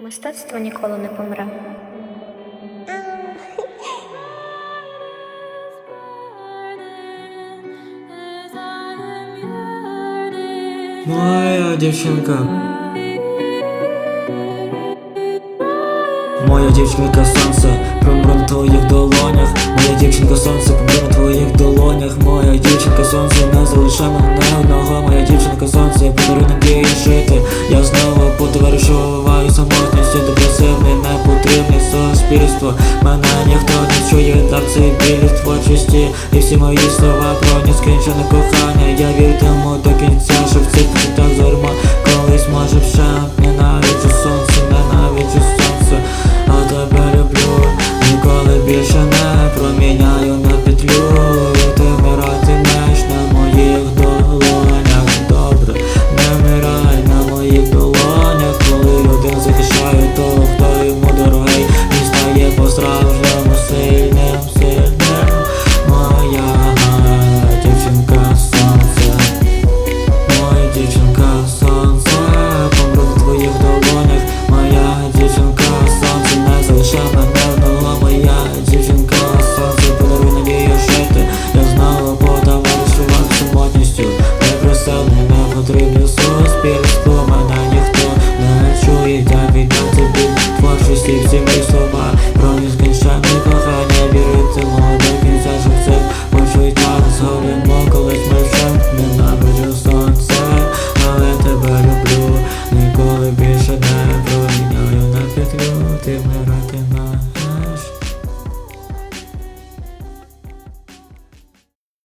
Мистецтво ніколи не помре. Моя дівчинка. Моя дівчинка сонце, промру на твоїх долонях. Моя дівчинка сонце, промру на твоїх долонях. Моя дівчинка сонце, не залишай мене суспільство. Мене ніхто не чує, так це біль творчості. І всі мої слова про нескінчене кохання. Я вірю до кінця, буду сражен, сильным, сильным Моя дівчинка, солнце Моя дівчинка, солнце Помру в твоїх долонях. Моя дівчинка сонце. Не залиша мене вдала Моя дівчинка сонце. Подаруй надію жити Я знала по товаришувах самотністю Непросильний, не потрібне суспільство. Мене ніхто не чує. Я віддам тобі творчості всім і